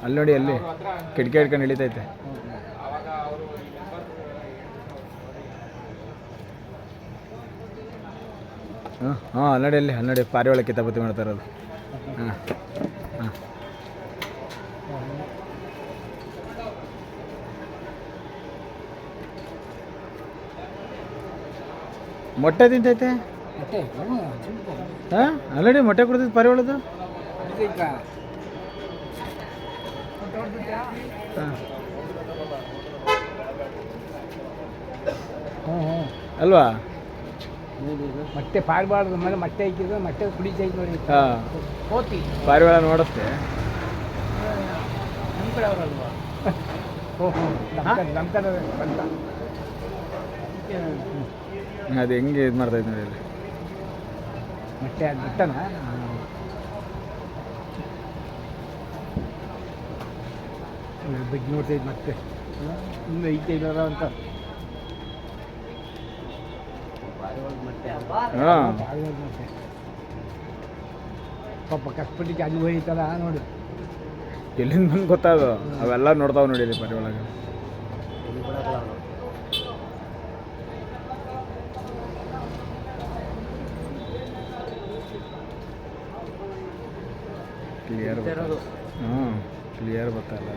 ಅಲ್ಲಿ ನೋಡಿ ಅಲ್ಲಿ. ಕಿಟಕಿ ಹಿಡ್ಕೊಂಡು ಇಳಿತೈತೆ ಹಾಂ ಹಾಂ ಅಲ್ಲಿ ಅಲ್ಲಿ ಪಾರಿ ಪಾರಿವಾಳ ಕಿತಾಪತಿ ಮಾಡ್ತಾ ಇರೋದು. ಹಾಂ ಹಾಂ. ಮೊಟ್ಟೆ ತಿಂತೈತೆ? ಹಾಂ ಅಲ್ಲಡಿ ಮೊಟ್ಟೆ ಕೊಡ್ತೈತೆ ಪಾರಿವಾಳದು ಅಲ್ವಾ? ಮತ್ತೆ ಪಾರಿವಾಳದ ಮೇಲೆ ಮೊಟ್ಟೆ ಹಾಕಿದ್ರೆ ಮೊಟ್ಟೆ ಕುಡಿತೈತೆ ನೋಡಿ ಹಾಂ. ಕೋತಿ. ಪಾರಿವಾಳ ನೋಡಿಸ್ತೆ ನಮ್ಮ ಕಡೆ ಅವರಲ್ವಾ ಓ ಹ್ಞೂ ನಮ್ಮ ಕಡೆ ಬಂತ ಅದು ಹೆಂಗೆ ಇದು ಮಾಡ್ತಾ ನೋಡಿ ಅಲ್ಲಿ ಮೊಟ್ಟೆ ಅದು ಬಿಟ್ಟನ? ಬಗ್ಗೆ ನೋಡ್ತೈತೆ ಮತ್ತೆ. ಇನ್ನು ಐತೆ ಇದಾರ ಅಂತ. ಮತ್ತೆ. ಪಾಪ ಕಷ್ಟಪಟ್ಟಿಗೆ ಅಲ್ಲಿ ಹೋಯ್ತಲ್ಲ ನೋಡಿ. ಎಲ್ಲಿಂದ ಬಂದು ಗೊತ್ತಾದು ಅವೆಲ್ಲ ನೋಡ್ತಾವೆ ನೋಡಿ ಇಲ್ಲಿ ಒಳಗೆ ಕ್ಲಿಯರ್ ಹ್ಞೂ ಕ್ಲಿಯರ್ ಗೊತ್ತಲ್ಲ